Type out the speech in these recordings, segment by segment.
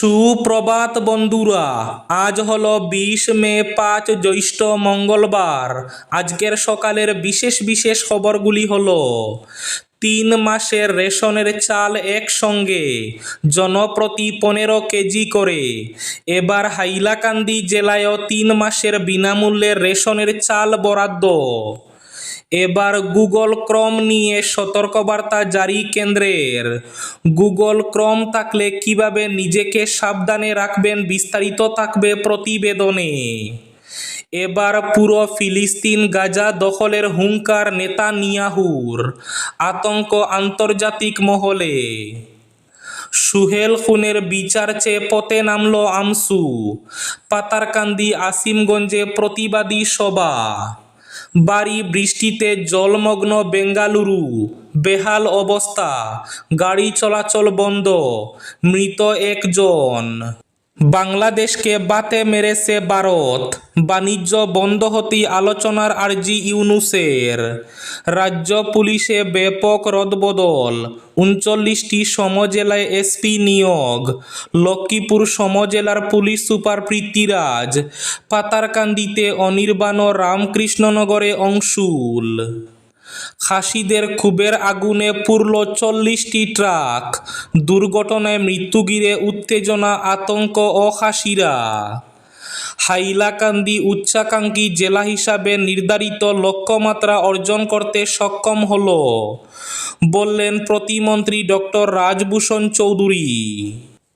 সুপ্রভাত বন্ধুরা, আজ হলো বিশ মে পাঁচ জ্যৈষ্ঠ মঙ্গলবার। আজকের সকালের বিশেষ বিশেষ খবরগুলি হলো, তিন মাসের রেশনের চাল একসঙ্গে, জনপ্রতি পনেরো কেজি করে। এবার হাইলাকান্দি জেলায়ও তিন মাসের বিনামূল্যে রেশনের চাল বরাদ্দ। এবার গুগল ক্রম নিয়ে সতর্কবার্তা জারি কেন্দ্রের। গুগল ক্রম থাকলে কীভাবে নিজেকে সাবধানে রাখবেন বিস্তারিত থাকবে প্রতিবেদনে। এবার পুরো ফিলিস্তিন গাজা দখলের হুঙ্কার নেতা নিয়াহুর আতঙ্ক আন্তর্জাতিক মহলে। সুহেল খুনের বিচার চেয়ে পথে নামল আমসু। পাতারকান্দি, আসিমগঞ্জে প্রতিবাদী সভা। বাড়ি বৃষ্টিতে জলমগ্ন বেঙ্গালুরু। বেহাল অবস্থা। গাড়ি চলাচল বন্ধ। মৃত একজন। বাংলাদেশকে বাতে মেরেছে ভারত। বাণিজ্য বন্ধ হতেই আলোচনার আর্জি ইউনুসের। রাজ্য পুলিশে ব্যাপক রদবদল। উনচল্লিশটি সমজেলায় এসপি নিয়োগ। লক্ষ্মীপুর সমজেলার পুলিশ সুপার পৃথ্বীরাজ। পাতারকান্দিতে অনির্বাণ রামকৃষ্ণনগরে অংশুল। খাসিদের ক্ষোভের আগুনে পুরল চল্লিশটি ট্রাক। দুর্ঘটনায় মৃত্যু ঘিরে উত্তেজনা, আতঙ্ক ও খাসিরা হাইলাকান্দি উচ্চাকাঙ্ক্ষী জেলা হিসাবে নির্ধারিত লক্ষ্যমাত্রা অর্জন করতে সক্ষম হল, বললেন প্রতিমন্ত্রী ডক্টর রাজভূষণ চৌধুরী।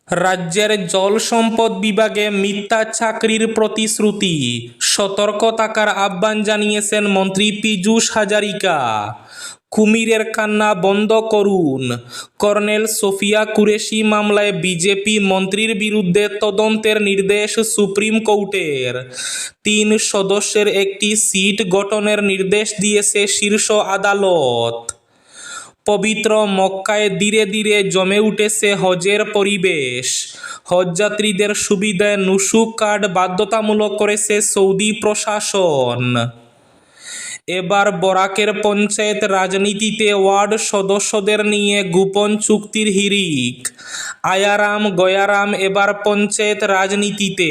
রাজ্যের জল সম্পদ বিভাগে মিথ্যা চাকরির প্রতিশ্রুতি সতর্ক থাকার আহ্বান জানিয়েছেন মন্ত্রী পীযূষ হাজারিকা। কুমিরের কান্না বন্ধ করুন। কর্নেল সোফিয়া কুরেশি মামলায় বিজেপি মন্ত্রীর বিরুদ্ধে তদন্তের নির্দেশ সুপ্রিম কোর্টের। তিন সদস্যের একটি সিট গঠনের নির্দেশ দিয়েছে শীর্ষ আদালত। পবিত্র মক্কায় ধীরে ধীরে জমে উঠেছে হজের পরিবেশ। হজযাত্রীদের সুবিধায় নুসুক কার্ড বাধ্যতামূলক করেছে সৌদি প্রশাসন। এবার বরাকের পঞ্চায়েত রাজনীতিতে ওয়ার্ড সদস্যদের নিয়ে গোপন চুক্তির হিরিক। আয়ারাম, গয়ারাম এবার পঞ্চায়েত রাজনীতিতে।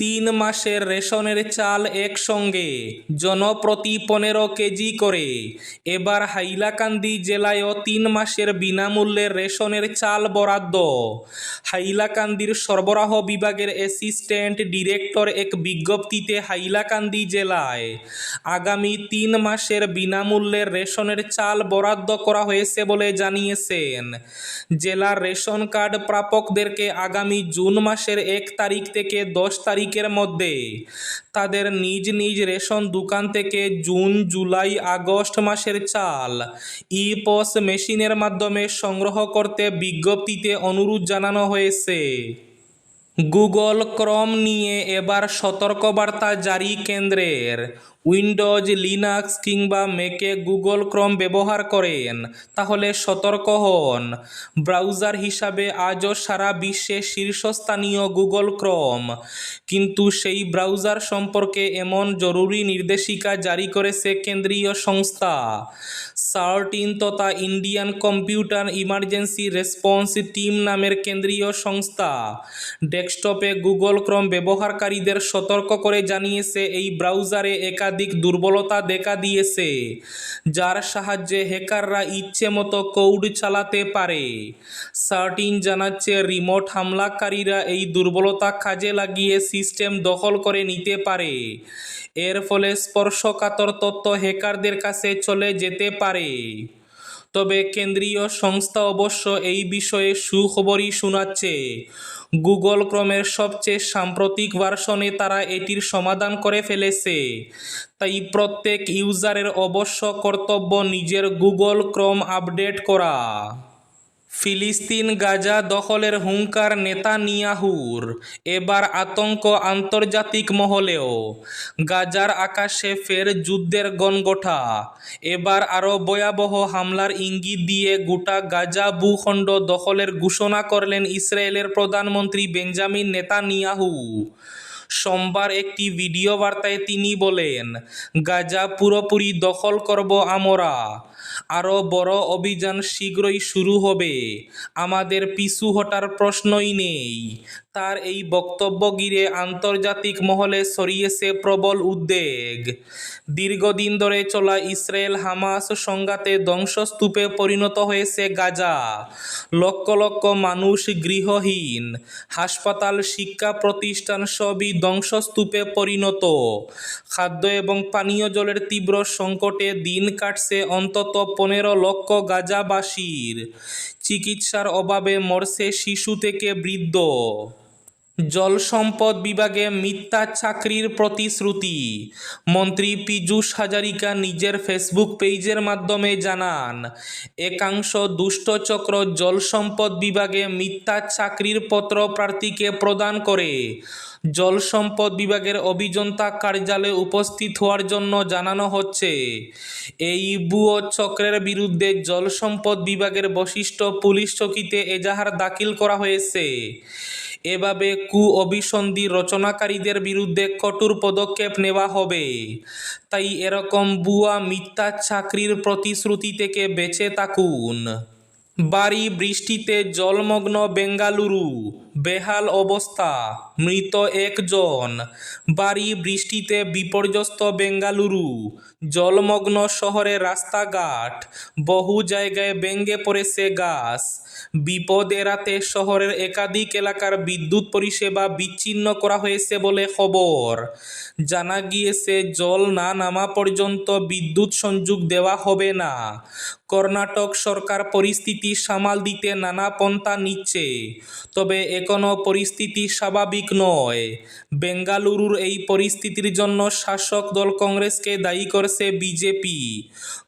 তিন মাসের রেশনের চাল একসঙ্গে, জনপ্রতি পনেরো কেজি করে। এবার হাইলাকান্দি জেলায়ও তিন মাসের বিনামূল্যে রেশনের চাল বরাদ্দ। হাইলাকান্দির সরবরাহ বিভাগের অ্যাসিস্ট্যান্ট ডিরেক্টর এক বিজ্ঞপ্তিতে হাইলাকান্দি জেলায় আগামী তিন মাসের বিনামূল্যে রেশনের চাল বরাদ্দ করা হয়েছে বলে জানিয়েছেন। জেলার রেশন কার্ড প্রাপকদেরকে আগামী জুন মাসের এক তারিখ থেকে দশ তারিখের মধ্যে। তাদের নিজ নিজ রেশন দোকান থেকে জুন, জুলাই, আগস্ট মাসের চাল ই পস মেশিনের মাধ্যমে সংগ্রহ করতে বিজ্ঞপ্তিতে অনুরোধ জানানো হয়েছে। গুগল ক্রম নিয়ে এবার সতর্কবার্তা জারি কেন্দ্রের। উইন্ডোজ, লিনাক্স কিংবা মেকে গুগল ক্রম ব্যবহার করেন। তাহলে সতর্ক হন। ব্রাউজার হিসাবে আজও সারা বিশ্বে শীর্ষস্থানীয় গুগল ক্রম। কিন্তু সেই ব্রাউজার সম্পর্কে এমন জরুরি নির্দেশিকা জারি করেছে কেন্দ্রীয় সংস্থা। সার্টিন তথা Indian computer emergency response team নামের কেন্দ্রীয় সংস্থা। ডেস্কটপে গুগল ক্রম ব্যবহারকারীদের সতর্ক করে জানিয়েছে এই ব্রাউজারে একাধিক দুর্বলতা দেখা দিয়েছে, যার সাহায্যে হ্যাকাররা ইচ্ছে মতো কোড চালাতে পারে। সার্টিন জানাচ্ছে, রিমোট হামলাকারীরা এই দুর্বলতা কাজে লাগিয়ে সিস্টেম দখল করে নিতে পারে। এর ফলে স্পর্শকাতর তথ্য হ্যাকারদের কাছে চলে যেতে পারে। তবে কেন্দ্রীয় সংস্থা অবশ্য এই বিষয়ে সুখবরই শোনাচ্ছে। গুগল ক্রমের সবচেয়ে সাম্প্রতিক ভার্সনে তারা এটির সমাধান করে ফেলেছে। তাই প্রত্যেক ইউজারের অবশ্য কর্তব্য নিজের গুগল ক্রম আপডেট করা। ফিলিস্তিন গাজা দখলের হুঙ্কার নেতানিয়াহুর। এবার আতঙ্ক আন্তর্জাতিক মহলেও। গাজার আকাশে ফের যুদ্ধের গনগোঠা এবার আরও ভয়াবহ হামলার ইঙ্গিত দিয়ে গোটা গাজা ভূখণ্ড দখলের ঘোষণা করলেন ইসরায়েলের প্রধানমন্ত্রী বেঞ্জামিন নেতানিয়াহু। সোমবার একটি ভিডিও বার্তায় তিনি বলেন, গাজা পুরোপুরি দখল করব আমরা। আরও বড় অভিযান শীঘ্রই শুরু হবে। আমাদের পিছু হটার প্রশ্নই নেই। তার এই বক্তব্য ঘিরে আন্তর্জাতিক মহলে ছড়িয়েছে প্রবল উদ্বেগ। দীর্ঘদিন ধরে চলা ইসরায়েল হামাস সংঘাতে ধ্বংসস্তূপে পরিণত হয়েছে গাজা। লক্ষ লক্ষ মানুষ গৃহহীন। হাসপাতাল, শিক্ষা প্রতিষ্ঠান সবই ধ্বংসস্তূপে পরিণত। খাদ্য এবং পানীয় জলের তীব্র সংকটে দিন কাটছে অন্তত পনেরো লক্ষ গাজাবাসীর। চিকিৎসার অভাবে মরছে শিশু থেকে বৃদ্ধ। জল সম্পদ বিভাগে মিথ্যা চাকরির প্রতিশ্রুতি। মন্ত্রী পীযূষ হাজারিকা নিজের ফেসবুক পেজের মাধ্যমে জানান, একাংশ দুষ্টচক্র জল সম্পদ বিভাগে মিথ্যা চাকরির পত্র প্রার্থীকে প্রদান করে। জল সম্পদ বিভাগের অভিযন্তা কার্যালয়ে উপস্থিত হওয়ার জন্য জানানো হচ্ছে, এই ভুয়ো চক্রের বিরুদ্ধে জল সম্পদ বিভাগের বশিষ্ঠ পুলিশ চকিতে এজাহার দাখিল করা হয়েছে। এভাবে কু অভিসন্ধি রচনাকারীদের বিরুদ্ধে কঠোর পদক্ষেপ নেওয়া হবে। তাই এরকম বুয়া মিথ্যা চাকরির প্রতিশ্রুতি থেকে বেঁচে থাকুন। বাড়ি বৃষ্টিতে জলমগ্ন বেঙ্গালুরু বেহাল অবস্থা, মৃত একজন। বাড়ি বৃষ্টিতে বিপর্যস্ত বেঙ্গালুরু, জলমগ্ন শহরে রাস্তাঘাট, বহু জায়গায় ভেঙে পড়েছে গাছ। বিপদ এড়াতে শহরের একাধিক এলাকার বিদ্যুৎ পরিষেবা বিচ্ছিন্ন করা হয়েছে বলে খবর। জানা গিয়েছে, জল না নামা পর্যন্ত বিদ্যুৎ সংযোগ দেওয়া হবে না। কর্ণাটক সরকার পরিস্থিতি সামাল দিতে নানা পন্থা নিচ্ছে। তবে এখনও পরিস্থিতি স্বাভাবিক নয়। বেঙ্গালুরুর এই পরিস্থিতির জন্য শাসক দল কংগ্রেসকে দায়ী করছে বিজেপি।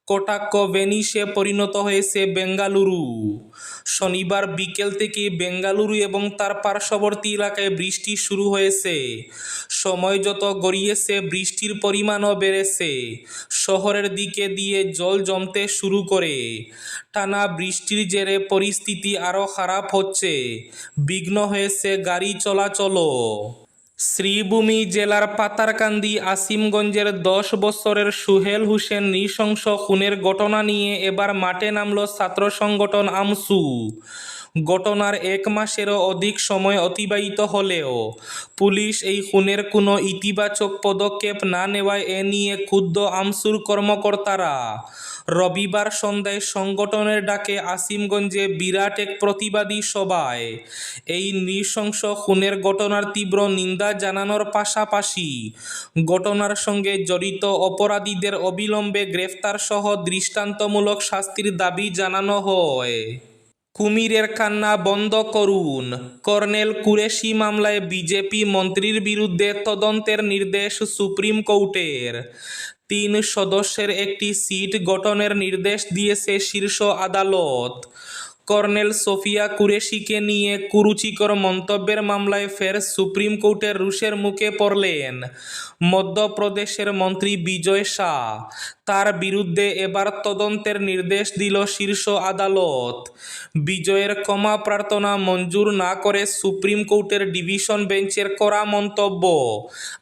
কটাক্ষ ভেনিসে পরিণত হয়েছে বেঙ্গালুরু। শনিবার বিকেল থেকে বেঙ্গালুরু এবং তার পার্শ্ববর্তী এলাকায় বৃষ্টি শুরু হয়েছে। সময় যত গড়িয়েছে, বৃষ্টির পরিমাণও বেড়েছে। শহরের দিকে দিয়ে জল জমতে শুরু করে। টানা বৃষ্টির জেরে পরিস্থিতি আরও খারাপ হচ্ছে। বিঘ্ন হয়েছে গাড়ি চলাচলও। শ্রীভূমি জেলার পাতারকান্দি আসিমগঞ্জের দশ বছরের সুহেল হোসেন নৃশংস খুনের ঘটনা নিয়ে এবার মাঠে নামল ছাত্র সংগঠন আমসু। ঘটনার এক মাসেরও অধিক সময় অতিবাহিত হলেও পুলিশ এই খুনের কোনো ইতিবাচক পদক্ষেপ না নেওয়ায় এ নিয়ে ক্ষুব্ধ আমসুর কর্মকর্তারা। রবিবার সন্ধ্যায় সংগঠনের ডাকে আসিমগঞ্জে বিরাট এক প্রতিবাদী সভায়। এই নৃশংস খুনের ঘটনার তীব্র নিন্দা জানানোর পাশাপাশি ঘটনার সঙ্গে জড়িত অপরাধীদের অবিলম্বে গ্রেফতার সহ দৃষ্টান্তমূলক শাস্তির দাবি জানানো হয়। কুমিরের কান্না বন্ধ করুন, কর্নেল কুরেশি মামলায় বিজেপি মন্ত্রীর বিরুদ্ধে তদন্তের নির্দেশ সুপ্রিম কোর্টের। তিন সদস্যের একটি সিট গঠনের নির্দেশ দিয়েছে শীর্ষ আদালত। কর্নেল সোফিয়া কুরেশিকে নিয়ে কুরুচিকর মন্তব্যের মামলায় ফের সুপ্রিম কোর্টের রুশের মুখে পড়লেন মধ্যপ্রদেশের মন্ত্রী বিজয় শাহ। তার বিরুদ্ধে এবার তদন্তের নির্দেশ দিল শীর্ষ আদালত। বিজয়ের ক্ষমা প্রার্থনা মঞ্জুর না করে সুপ্রিম কোর্টের ডিভিশন বেঞ্চের করা মন্তব্য।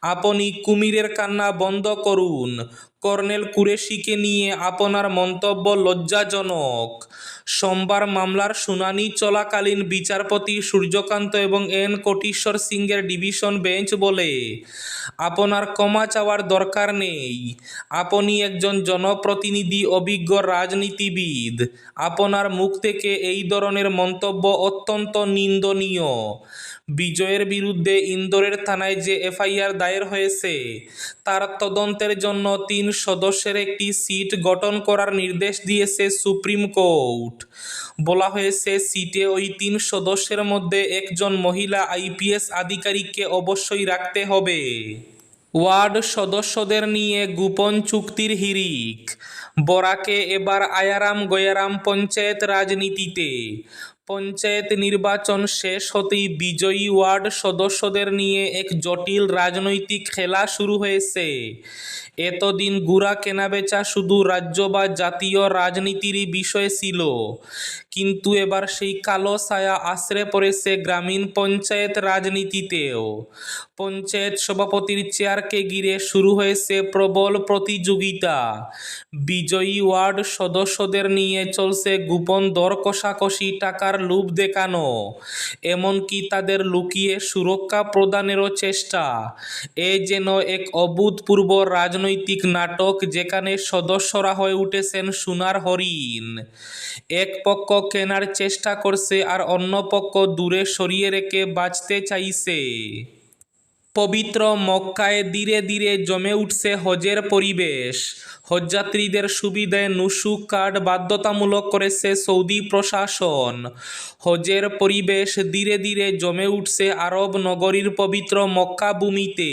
আপনি কুমিরের কান্না বন্ধ করুন। কর্নেল কুরেশিকে নিয়ে আপনার মন্তব্য লজ্জাজনক। সোমবার মামলার শুনানি চলাকালীন বিচারপতি সূর্যকান্ত এবং এন কোটিশ্বর সিংয়ের ডিভিশন বেঞ্চ বলে, আপনার ক্ষমা চাওয়ার দরকার নেই। আপনি একজন জনপ্রতিনিধি, অভিজ্ঞ রাজনীতিবিদ। আপনার মুখ থেকে এই ধরনের মন্তব্য অত্যন্ত নিন্দনীয়। বিজয়ের বিরুদ্ধে ইন্দোরের থানায় যে এফআইআর দায়ের হয়েছে, তার তদন্তের জন্য তিন সদস্যের একটি সিট গঠন করার নির্দেশ দিয়েছে সুপ্রিম কোর্ট। বলা হয়েছে, সিটে ওই তিন সদস্যের মধ্যে একজন মহিলা আইপিএস আধিকারিককে অবশ্যই রাখতে হবে। ওয়ার্ড সদস্যদের নিয়ে গোপন চুক্তির হিরিক বরাকে এবার আয়ারাম গয়ারাম পঞ্চায়েত রাজনীতিতে। পঞ্চায়েত নির্বাচন শেষ হতেই বিজয়ী ওয়ার্ড সদস্যদের নিয়ে এক জটিল রাজনৈতিক খেলা শুরু হয়েছে। এতদিন গুড়া কেনাবেচা শুধু রাজ্য বা জাতীয় রাজনীতিরই বিষয় ছিল। কিন্তু এবার সেই কালো ছায়া আশ্রে পড়েছে গ্রামীণ পঞ্চায়েত রাজনীতিতেও। পঞ্চায়েত সভাপতির চেয়ারকে ঘিরে শুরু হয়েছে প্রবল প্রতিযোগিতা। বিজয়ী ওয়ার্ড সদস্যদের নিয়ে চলছে গোপন দর কষাকষি টাকার লোভ দেখানো, এমনকি তাদের লুকিয়ে সুরক্ষা প্রদানেরও চেষ্টা। এ যেন এক অভূতপূর্ব রাজনৈতিক নাটক যেখানে সদস্যরা হয়ে উঠেছেন সোনার হরিণ। এক পক্ষ কেনার চেষ্টা করছে আর অন্য পক্ষ দূরে সরিয়ে রেখে বাঁচতে চাইছে। পবিত্র মক্কায় ধীরে ধীরে জমে উঠছে হজের পরিবেশ। হজযাত্রীদের সুবিধায় নুসুক কার্ড বাধ্যতামূলক করেছে সৌদি প্রশাসন। হজের পরিবেশ ধীরে ধীরে জমে উঠছে আরব নগরীর পবিত্র মক্কা ভূমিতে।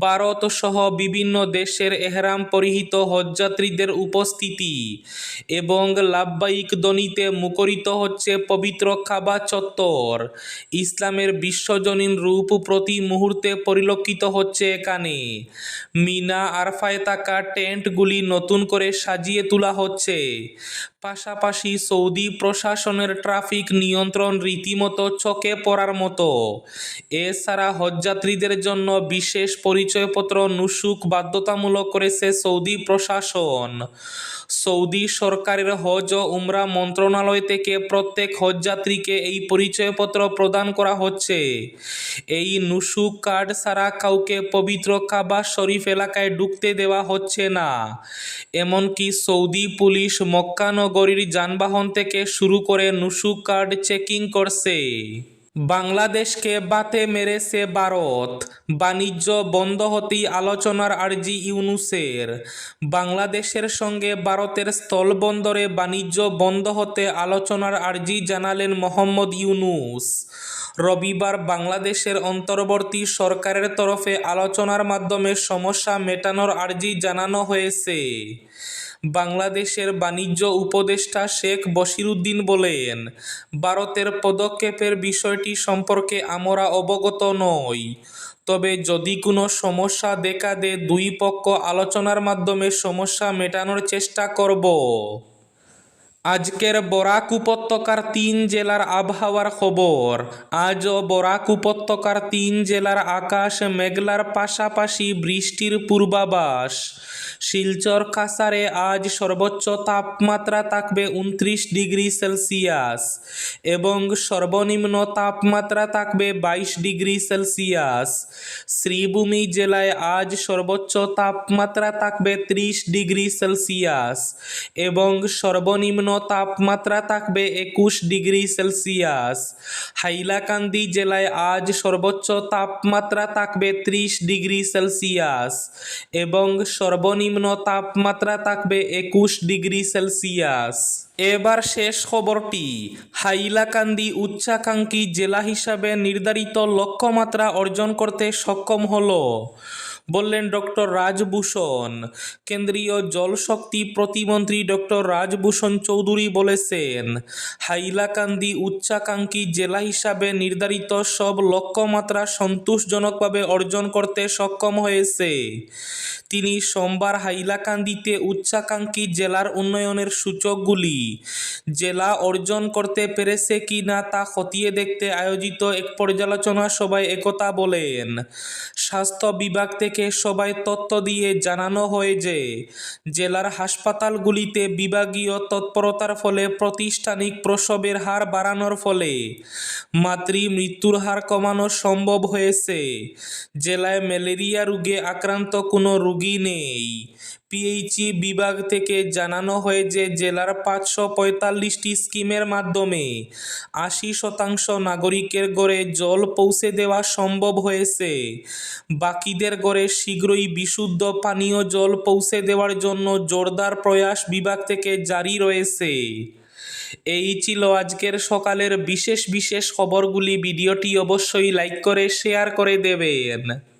ভারত সহ বিভিন্ন দেশের এহরাম পরিহিত হজযাত্রীদের উপস্থিতি এবং লাভবাহিক ধ্বনিতে মুখরিত হচ্ছে পবিত্র কাবা চত্বর। ইসলামের বিশ্বজনীন রূপ প্রতি মুহূর্তে পরিলক্ষিত হচ্ছে এখানে। মিনা আরফায় থাকা টেন্টগুলি নতুন করে সাজিয়ে তোলা হচ্ছে। পাশাপাশি সৌদি প্রশাসনের ট্রাফিক নিয়ন্ত্রণ রীতিমতো চোখে পড়ার মতো। এছাড়া হজযাত্রীদের জন্য বিশেষ পরিচয়পত্র নুসুক বাধ্যতামূলক করেছে সৌদি প্রশাসন। সৌদি সরকারের হজ ও উমরা মন্ত্রণালয় থেকে প্রত্যেক হজযাত্রীকে এই পরিচয়পত্র প্রদান করা হচ্ছে। এই নুসুক কার্ড ছাড়া কাউকে পবিত্র কাবা শরীফ এলাকায় ঢুকতে দেওয়া হচ্ছে না। এমনকি সৌদি পুলিশ মক্কানগরীর যানবাহন থেকে শুরু করে নুসু কার্ড চেকিং করছে। বাংলাদেশকে বাতে মেরেছে ভারত। বাণিজ্য বন্ধ হতেই আলোচনার আর্জি ইউনুসের। বাংলাদেশের সঙ্গে ভারতের স্থলবন্দরে বাণিজ্য বন্ধ হতে আলোচনার আর্জি জানালেন মোহাম্মদ ইউনুস। রবিবার বাংলাদেশের অন্তর্বর্তী সরকারের তরফে আলোচনার মাধ্যমে সমস্যা মেটানোর আর্জি জানানো হয়েছে। বাংলাদেশের বাণিজ্য উপদেষ্টা শেখ বশিরুদ্দিন বলেন, ভারতের পদক্ষেপের বিষয়টি সম্পর্কে আমরা অবগত নই। তবে যদি কোনো সমস্যা দেখা দেয়, দুই পক্ষ আলোচনার মাধ্যমে সমস্যা মেটানোর চেষ্টা করব। আজকের বরাক উপত্যকার তিন জেলার আবহাওয়ার খবর। আজও বরাক উপত্যকার তিন জেলার আকাশ মেঘলার পাশাপাশি বৃষ্টির পূর্বাভাস। শিলচর কাসারে আজ সর্বোচ্চ তাপমাত্রা থাকবে উনত্রিশ ডিগ্রি সেলসিয়াস এবং সর্বনিম্ন তাপমাত্রা থাকবে বাইশ ডিগ্রি সেলসিয়াস। শ্রীভূমি জেলায় আজ সর্বোচ্চ তাপমাত্রা থাকবে ত্রিশ ডিগ্রি সেলসিয়াস এবং সর্বনিম্ন তাপমাত্রা থাকবে একুশ ডিগ্রি সেলসিয়াস। হাইলাকান্দি জেলায় আজ সর্বোচ্চ তাপমাত্রা থাকবে ত্রিশ ডিগ্রি সেলসিয়াস এবং সর্বনিম্ন তাপমাত্রা থাকবে একুশ ডিগ্রি সেলসিয়াস। এবার শেষ খবরটি। হাইলাকান্দি উচ্চাকাঙ্ক্ষী জেলা হিসাবে নির্ধারিত লক্ষ্যমাত্রা অর্জন করতে সক্ষম হলো। বললেন ডক্টর রাজভূষণ। কেন্দ্রীয় জলশক্তি প্রতিমন্ত্রী ডক্টর রাজভূষণ চৌধুরী বলেছেন, হাইলাকান্দি উচ্চাকাঙ্ক্ষী জেলা হিসাবে নির্ধারিত সব লক্ষ্যমাত্রা সন্তোষজনকভাবে অর্জন করতে সক্ষম হয়েছে। তিনি সোমবার হাইলাকান্দিতে উচ্চাকাঙ্ক্ষী জেলার উন্নয়নের সূচকগুলি জেলা অর্জন করতে পেরেছে কি না তা খতিয়ে দেখতে আয়োজিত এক পর্যালোচনা সভায় একথা বলেন। স্বাস্থ্য বিভাগ থেকে সবাই তথ্য দিয়ে জানানো হয় যে, জেলার হাসপাতালগুলিতে বিভাগীয় তৎপরতার ফলে প্রাতিষ্ঠানিক প্রসবের হার বাড়ানোর ফলে মাতৃ মৃত্যুর হার কমানো সম্ভব হয়েছে। জেলায় ম্যালেরিয়া রোগে আক্রান্ত কোনো রোগী নেই। পিএইচই বিভাগ থেকে জানানো হয় যে, জেলার পাঁচশো পঁয়তাল্লিশটি স্কিমের মাধ্যমে আশি শতাংশ নাগরিকের গড়ে জল পৌঁছে দেওয়া সম্ভব হয়েছে। বাকিদের গড়ে শীঘ্রই বিশুদ্ধ পানীয় জল পৌঁছে দেওয়ার জন্য জোরদার প্রয়াস বিভাগ থেকে জারি রয়েছে। এই ছিল আজকের সকালের বিশেষ বিশেষ খবরগুলি। ভিডিওটি অবশ্যই লাইক করে, শেয়ার করে দেবেন।